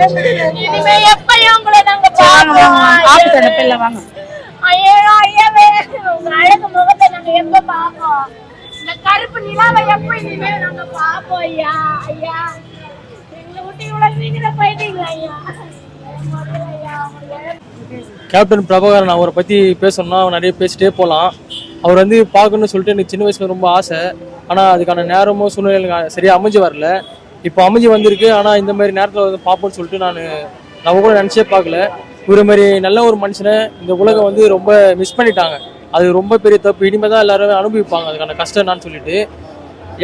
இனிமே எப்படி உங்களை நாங்க பாப்போம் ஆபீஸ் அந்த வாங்க. ஐயோ ஐயவே உங்க அழகு முகத்தை நாங்க எப்ப பாப்போம் இந்த கருப்பு நிலாவை எப்ப இனிமே நாங்க பாப்போம் ஐயா ஐயா எங்களை விட்டு இவ்வளவு சீக்கிரம் போயிட்டீங்க ஐயா கேப்டன் பிரபாகரன் அவரை பற்றி பேசணும்னா நிறைய பேசிட்டே போகலாம் அவர் வந்து பார்க்கணும்னு சொல்லிட்டு எனக்கு சின்ன வயசுல ரொம்ப ஆசை. ஆனால் அதுக்கான நேரமும் சூழ்நிலை சரியாக அமைஞ்சு வரல. இப்போ அமைஞ்சு வந்திருக்கு. ஆனால் இந்த மாதிரி நேரத்தில் வந்து பார்ப்போம்னு சொல்லிட்டு நான் நம்ம கூட நினச்சே பார்க்கல. இவர மாதிரி நல்ல ஒரு மனுஷனை இந்த உலகம் வந்து ரொம்ப மிஸ் பண்ணிட்டாங்க. அது ரொம்ப பெரிய தப்பு. இனிமேல் தான் எல்லாரும் அனுபவிப்பாங்க. அதுக்கான கஷ்டம் என்னான்னு சொல்லிட்டு.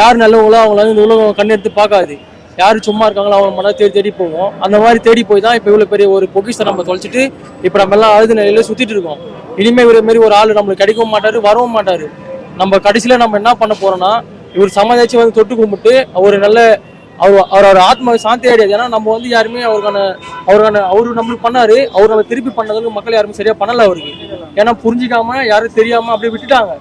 யார் நல்லவங்களோ அவங்கள வந்து இந்த உலகம் கண்ணெடுத்து பார்க்காது. யார் சும்மா இருக்காங்களோ அவங்க மன தேடி தேடி போவோம் அந்த மாதிரி தேடி போய் தான் இப்போ இவ்வளோ பெரிய ஒரு பொக்கிஷத்தை நம்ம தொலைச்சிட்டு இப்போ நம்ம எல்லாம் அழுது நிலையில சுற்றிட்டு இருக்கோம். இனிமேல் இவர மாதிரி ஒரு ஆள் நம்மளுக்கு கிடைக்கவும் மாட்டார் வரவும் மாட்டார். நம்ம கடைசியில் நம்ம என்ன பண்ண போகிறோம்னா இவர் சமாதாச்சு வந்து தொட்டு கும்பிட்டு ஒரு நல்ல அவர் அவர் அவர் ஆத்மா சாந்தி அடையாது. ஏன்னா நம்ம வந்து யாருமே அவருக்கான அவருக்கான அவரு நம்மளுக்கு பண்ணாரு. அவர் நம்ம திருப்பி பண்ணதுக்கு மக்கள் யாருமே சரியா பண்ணல அவருக்கு. ஏன்னா புரிஞ்சிக்காம யாரும் தெரியாம அப்படியே விட்டுட்டாங்க.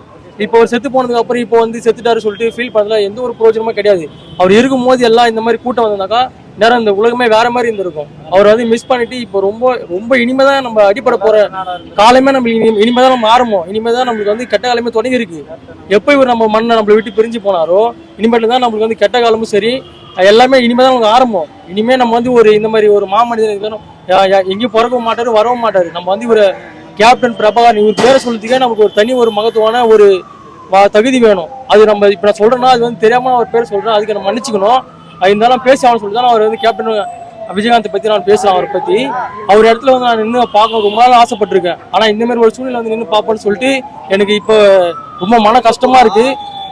இப்போ அவர் செத்து போனதுக்கு அப்புறம் இப்போ வந்து செத்துட்டாரு சொல்லிட்டு ஃபீல் பண்ணல எந்த ஒரு பிரயோஜனமும் கிடையாது. அவர் இருக்கும் போது எல்லாம் இந்த மாதிரி கூட்டம் வந்தாக்கா நேரம் இந்த உலகமே வேற மாதிரி இருந்திருக்கும். அவர் வந்து மிஸ் பண்ணிட்டு இப்போ ரொம்ப ரொம்ப இனிமே தான் நம்ம அடிப்பட போற காலமே நம்ம இனி இனிமே தான் நம்ம ஆரம்பம் இனிமே தான் நம்மளுக்கு வந்து கெட்ட காலமே தொடங்கி இருக்கு. எப்போ இவர் நம்ம மண்ணை நம்மளை விட்டு பிரிஞ்சு போனாரோ இனிமேட்டு தான் நம்மளுக்கு வந்து கெட்ட காலமும் சரி எல்லாமே இனிமே தான் நமக்கு ஆரம்பம். இனிமே நம்ம வந்து ஒரு இந்த மாதிரி ஒரு மாமனிதன் எங்கேயும் பிறக்கவும் மாட்டாரு வரவும் மாட்டாரு. நம்ம வந்து இவரை கேப்டன் பிரபாகர் இவர் பேரை சொல்றதுக்கே நமக்கு ஒரு தனி ஒரு மகத்துவமான ஒரு தகுதி வேணும். அது நம்ம இப்ப நான் சொல்றேன்னா அது வந்து தெரியாம அவர் பேர் சொல்றேன் அதுக்கு நம்ம மன்னிச்சுக்கணும். இருந்தாலும் பேசி அவனு சொல்லி தான் அவர் வந்து கேப்டன் விஜயகாந்த் பத்தி நான் பேசுறேன் அவரை பத்தி. அவர் இடத்துல வந்து நான் நின்று பார்க்க ரொம்ப நாள் ஆசைப்பட்டிருக்கேன். ஆனா இந்த மாதிரி ஒரு சூழ்நிலை வந்து நின்று பார்ப்போம்னு சொல்லிட்டு எனக்கு இப்போ ரொம்ப மன கஷ்டமா இருக்கு.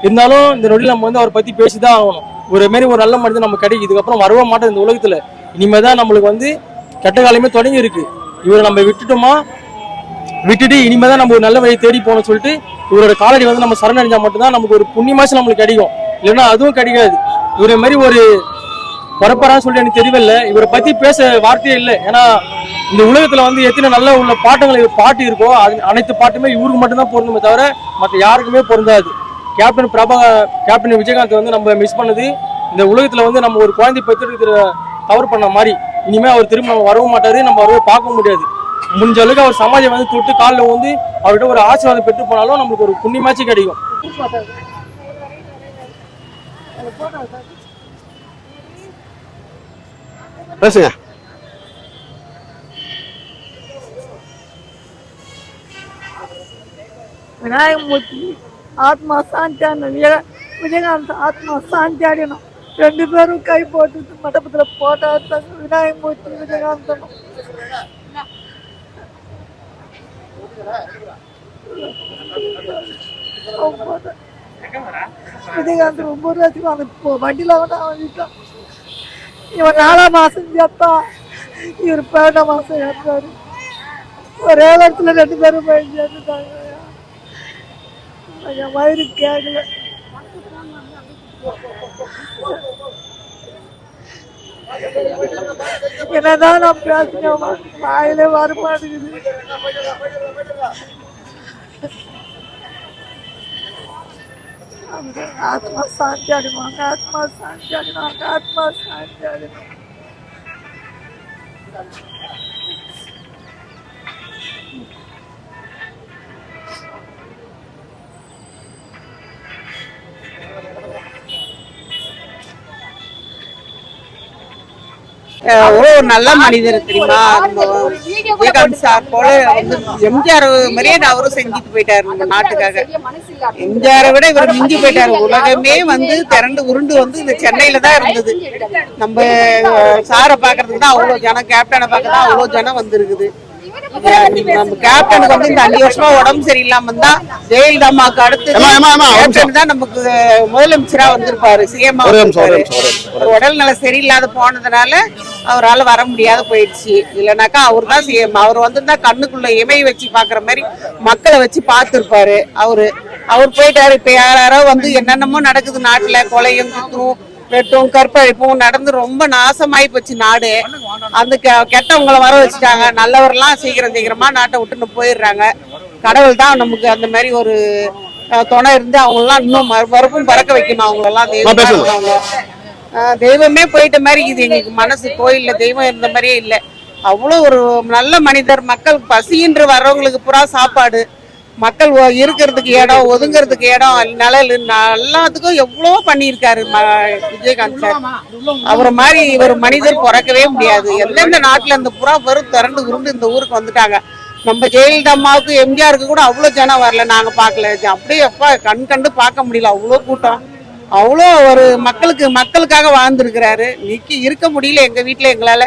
இருந்தாலும் இந்த நொடியில் நம்ம வந்து அவரை பத்தி பேசிதான் ஆகணும். ஒரு மாரி ஒரு நல்ல மனிதன் நம்ம கிடைக்கும் இதுக்கப்புறம் வரவே மாட்டோம் இந்த உலகத்துல. இனிமேல் தான் நம்மளுக்கு வந்து கெட்ட காலமே தொடங்கி இருக்கு. இவரை நம்ம விட்டுட்டோமா? விட்டுட்டு இனிமேல் தான் நம்ம ஒரு நல்ல வழியை தேடி போகணும்னு சொல்லிட்டு இவரோட காலடி வந்து நம்ம சரணடைஞ்சா மட்டும்தான் நமக்கு ஒரு புண்ணியமாச்சு நம்மளுக்கு கிடைக்கும். இல்லைன்னா அதுவும் கிடைக்காது. இவரை மாதிரி ஒரு பரப்பரான்னு சொல்லிட்டு எனக்கு தெரியவில்லை. இவரை பத்தி பேச வார்த்தையே இல்லை. ஏன்னா இந்த உலகத்துல வந்து எத்தனை நல்ல உள்ள பாட்டுகள் இவர் பாட்டு இருக்கோ அது அனைத்து பாட்டுமே இவருக்கு மட்டும்தான் பொருந்துமே தவிர மற்ற யாருக்குமே பொருந்தாது. கேப்டன் பிரபா கேப்டன் விஜயகாந்த் வந்து நம்ம மிஸ் பண்ணது இந்த உலகத்துல வந்து நம்ம ஒரு குழந்தை பெற்றெடுக்கிற தவறு பண்ண மாதிரி. இனிமே அவர் திரும்ப நம்ம வரவும் மாட்டாரு நம்ம அவரை பார்க்க முடியாது. முடிஞ்ச அளவுக்கு அவர் சமாஜம் வந்து தொட்டு காலில் வந்து அவர்கிட்ட ஒரு ஆசீர்வாதம் பெற்று போனாலும் நம்மளுக்கு ஒரு புண்ணியமாச்சு கிடைக்கும். பேசுங்க. விநாயகமூர்த்தி ஆத்மா சாந்தி விஜயகாந்த் ஆத்மா சாந்தி அடையணும் ரெண்டு பேரும் கை போட்டு மண்டபத்தில் போட்டா விநாயகமூர்த்தி விஜயகாந்தனும் அவங்க போட்டா. விஜயகாந்த் ரொம்ப ரசிக்கும் இப்போ போ- வண்டியில வந்து அவன் வீட்டான் இவன் நாலாம் மாசம் சேர்த்தான் இவர் பன்னெண்டாம் மாசம் ஏற்றாரு ஒரே இடத்துல ரெண்டு பேரும் போய் சேர்ந்துட்டாங்க. என் வயிறு கேட்கல என்னதான் நான் பேசினேன் வாயிலே வர மாட்டேங்குது ஆத்மா சாந்தி அடைவாங்க ஆத்மா சாந்தி அடைவாங்க ஆத்மா சாந்தி அடைவாங்க ஒரு நல்ல மனிதர் தெரியுமா? நம்ம விஜயகாந்த் சார் போல எம்ஜிஆர் மாதிரியே அவரும் செஞ்சுட்டு போயிட்டாரு நம்ம நாட்டுக்காக. எம்ஜிஆரை விட இவர் மிஞ்சி போயிட்டாரு. உலகமே வந்து திரண்டு உருண்டு வந்து இந்த சென்னையில தான் இருந்தது. நம்ம சாரை பாக்குறதுக்கு தான் அவ்வளவு ஜனம் கேப்டனை பார்க்க தான் அவ்வளவு ஜனம் வந்திருக்குது. நம்ம கேப்டனுக்கு வந்து இந்த அஞ்சு வருஷமா உடம்பு சரியில்லாம இருந்தா ஜெயலலிதா அடுத்து தான் நமக்கு முதலமைச்சரா வந்திருப்பாரு சிஎம் ஒரு உடல்நல சரியில்லாத போனதுனால அவரால வர முடியாத போயிடுச்சு. இல்லைனாக்கா அவர் தான் சிஎம் அவர் வந்திருந்தா கண்ணுக்குள்ள இமை வச்சு பாக்குற மாதிரி மக்களை வச்சு பார்த்திருப்பாரு அவரு. அவர் போயிட்டாரு. இப்ப யாரோ வந்து என்னென்னமோ நடக்குது நாட்டுல. கொலையும் குத்தும் வெட்டும் கற்பழிப்பும் நடந்து ரொம்ப நாசமாயி போச்சு நாடு. அந்த கெட்டவங்களை வர வச்சுட்டாங்க. நல்லவரெல்லாம் சீக்கிரம் சீக்கிரமா நாட்டை விட்டுன்னு போயிடுறாங்க. கடவுள் தான் நமக்கு அந்த மாதிரி ஒரு துணை இருந்து அவங்களெல்லாம் இன்னும் மறு- மறுப்பும் பறக்க வைக்கணும். அவங்களெல்லாம் ஆஹ் தெய்வமே போயிட்ட மாதிரி இது எங்களுக்கு மனசு கோயில்ல தெய்வம் இருந்த மாதிரியே இல்லை. அவ்வளோ ஒரு நல்ல மனிதர் மக்கள் பசின்று வர்றவங்களுக்கு பூரா சாப்பாடு. மக்கள் இருக்கிறதுக்கு இடம் ஒதுங்கிறதுக்கு இடம் நிழல் எல்லாத்துக்கும் எவ்வளோ பண்ணியிருக்காரு ம- விஜயகாந்த் சார். அவரை மாதிரி ஒரு மனிதர் பிறக்கவே முடியாது. எந்தெந்த நாட்டுல இந்த புறா வெறும் திரண்டு உருண்டு இந்த ஊருக்கு வந்துட்டாங்க. நம்ம ஜெயலலிதா அம்மாவுக்கு எம்ஜிஆருக்கு கூட அவ்வளோ ஜனம் வரல நாங்க பார்க்கல. அப்படியே எப்பா கண் கண்டு பார்க்க முடியல. அவ்வளோ கூட்டம். அவ்வளோ ஒரு மக்களுக்கு மக்களுக்காக வாழ்ந்துருக்கிறாரு. நிக்கி இருக்க முடியல எங்க வீட்டில் எங்களால.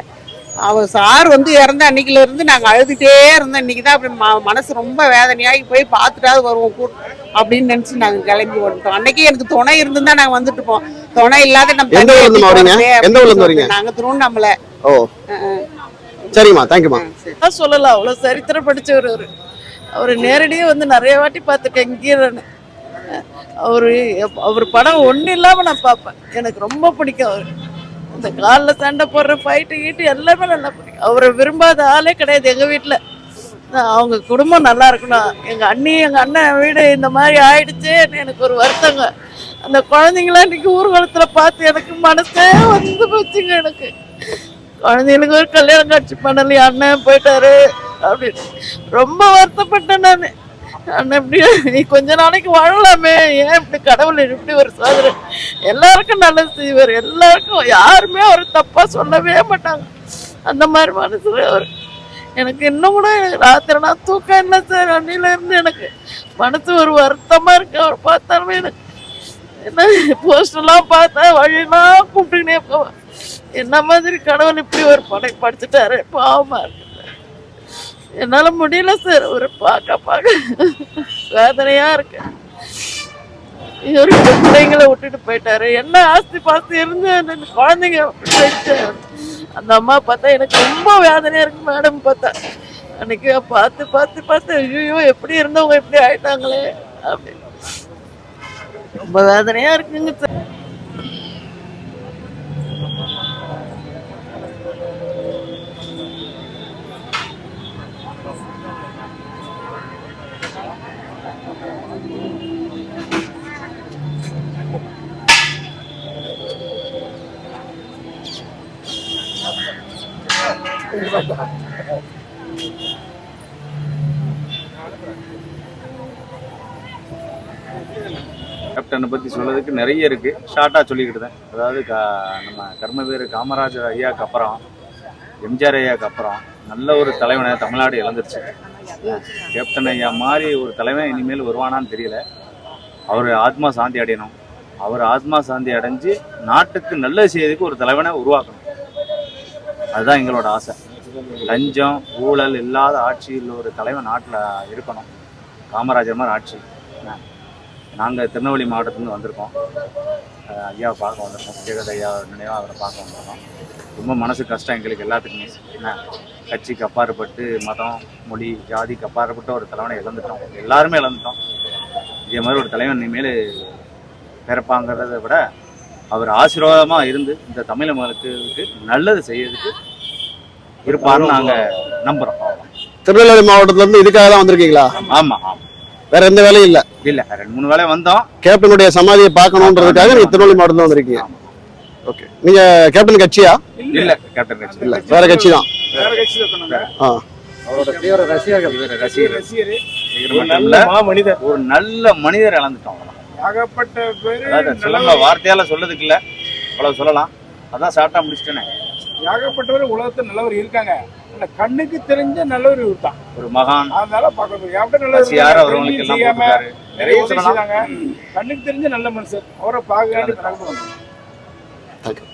அவர் சார் வந்து இறந்த அன்னைக்குல இருந்து நாங்க அழுதுட்டே இருந்தோம். இன்னைக்கு தான் அப்படி ம- மனசு ரொம்ப வேதனையாகி போய் பார்த்துட்டாவது வருவோம் கூ அப்படின்னு நினைச்சு நாங்க கிளம்பி வந்துட்டோம். அன்னைக்கு எனக்கு துணை இருந்திருந்தா நாங்க வந்துட்டு இருப்போம் துணை இல்லாத நம்ம எந்த ஊர்ல இருந்து தனியா வரீங்க? போறதே எந்த ஊர்ல இருந்து அப்படின்னு வரீங்க? நாங்க திருவண்ணாமலை. ஓ. சரிம்மா தேங்க்யூம்மா நான் சொல்லலாம் அவ்வளோ சரித்திரம் படிச்சவர் அவர். அவர் நேரடியாக வந்து நிறைய வாட்டி பார்த்துருக்கேன் கீரன் அவர் அவர் படம் ஒன்றும் இல்லாமல் நான் பார்ப்பேன். எனக்கு ரொம்ப பிடிக்கும் அவர். இந்த காலில் சண்டை போடுற ஃபைட்டு கீட்டு எல்லாமே நல்லா பிடிக்கும். அவரை விரும்பாத ஆளே கிடையாது எங்கள் வீட்டில் அவங்க குடும்பம் நல்லா இருக்கணும். எங்கள் அண்ணி எங்கள் அண்ணன் வீடு இந்த மாதிரி ஆயிடுச்சு எனக்கு ஒரு வருத்தங்க. அந்த குழந்தைங்களாம் இன்னைக்கு ஊர்வலத்தில் பார்த்து எனக்கு மனசே வந்து போச்சுங்க எனக்கு. குழந்தைகளுக்கு ஒரு கல்யாணம் காட்சி பண்ணலையே அண்ணன் போயிட்டாரு அப்படின்னு. ரொம்ப வருத்தப்பட்டேன் நான். அண்ணன் நீ கொஞ்ச நாளைக்கு வாழலாமே. ஏன் இப்படி கடவுள் இப்படி ஒரு சோதனை? எல்லாருக்கும் நல்லது செய்வார். எல்லாருக்கும் யாருமே அவர் தப்பா சொல்லவே மாட்டாங்க. அந்த மாதிரி மனசுல அவர். எனக்கு இன்னும் கூட ராத்திரி தூக்கம் இல்லை சார். அன்னில இருந்து எனக்கு மனசு ஒரு வருத்தமா இருக்கு. அவர் பார்த்தாலுமே எனக்கு என்ன போஸ்டெல்லாம் பார்த்தா வழியெல்லாம் கூப்பிட்டுக்கினே போவேன் என்ன மாதிரி கடவுள் இப்படி ஒரு படை படிச்சுட்டாரு? பாவமா இருக்கு. என்னால முடியல சார் ஒரு பார்க்க பார்க்க வேதனையா இருக்கு. இவரு பிள்ளைங்களை விட்டுட்டு போயிட்டாரு. என்ன ஆஸ்தி பாஸ்தி இருந்து அந்த குழந்தைங்க அந்த அம்மா பார்த்தா எனக்கு ரொம்ப வேதனையா இருக்கு மேடம் பார்த்தா. அன்னைக்கு பார்த்து பார்த்து பார்த்து ஐயோ எப்படி இருந்தவங்க எப்படி ஆயிட்டாங்களே அப்படின்னு. ரொம்ப வேதனையா இருக்குங்க சார் கேப்டனை பற்றி சொல்றதுக்கு நிறைய இருக்குது ஷார்ட்டாக சொல்லிக்கிட்டுதேன் அதாவது க நம்ம கர்மவீர காமராஜர் ஐயாக்கு அப்புறம் எம்ஜிஆர் ஐயாக்கு அப்புறம் நல்ல ஒரு தலைவனை தமிழ்நாடு இழந்துருச்சு. கேப்டன் ஐயா மாதிரி ஒரு தலைவன் இனிமேல் வருவானான்னு தெரியல. அவர் ஆத்மா சாந்தி அடையணும். அவர் ஆத்மா சாந்தி அடைஞ்சு நாட்டுக்கு நல்ல செய்யறதுக்கு ஒரு தலைவனை உருவாக்கணும். அதுதான் எங்களோட ஆசை. லஞ்சம் ஊழல் இல்லாத ஆட்சியில் ஒரு தலைவன் நாட்டில் இருக்கணும். காமராஜர் மாதிரி ஆட்சி. நாங்கள் திருநெல்வேலி மாவட்டத்துலேருந்து வந்திருக்கோம். ஐயாவை பார்க்க வந்திருக்கோம். ஜெகத் ஐயா நினைவாக அவரை பார்க்க வந்திருக்கோம். ரொம்ப மனசு கஷ்டம் எங்களுக்கு எல்லாத்துக்குமே. என்ன கட்சிக்கு அப்பாற்பட்டு மதம் மொழி ஜாதிக்கு அப்பாற்பட்ட ஒரு தலைவனை இழந்துட்டோம். எல்லாருமே இழந்துட்டோம். இதே மாதிரி ஒரு தலைவன் இனிமேல் பிறப்பாங்கிறத விட அவர் ஆசீர்வாதமாக இருந்து இந்த தமிழ் மக்களுக்கு நல்லது செய்யறதுக்கு இருப்பார்னு நாங்கள் நம்புகிறோம் திருநெல்வேலி மாவட்டத்துல இருந்து இதுக்காக தான் வந்திருக்கீங்களா? ஆமாம் ஆமாம் வேற எந்த வேலையும் இல்ல. இல்லை ரெண்டு மூணு வேளை வந்தோம். கேப்டனுடைய சமாதியை பார்க்கணுன்றதுக்காக நீங்க திருநெல்வேலி மாவட்டத்துல வந்திருக்கீங்க. ஓகே நீங்க கேப்டன் கட்சியா? இல்லை கேப்டன் கட்சி. இல்ல வேற கட்சி தான் ஆ. இவர் ரசிகர். ரசிகர். மட்டும் இல்ல, மா மனிதர். ஒரு நல்ல மனிதர் இழந்துட்டோம். ஏகப்பட்ட பேரு அதாவது சொல்ல வார்த்தையால சொல்லதுக்கு இல்ல. அவ்வளவு சொல்லலாம். அதான் ஷார்ட்டா முடிச்சிட்டேனே. ஏகப்பட்டவர் உலகத்துல நல்லவர் இருக்காங்க. ஆனா கண்ணுக்கு தெரிஞ்ச நல்லவர் இவர் தான் ஒரு மகான். அதனால பார்க்கணும். அவர்களுக்கு எல்லாம் செய்யாம நிறைய செய்றாங்க. கண்ணுக்கு தெரிஞ்ச நல்ல மனுஷர். அவரை பார்க்க தேங்க்யூ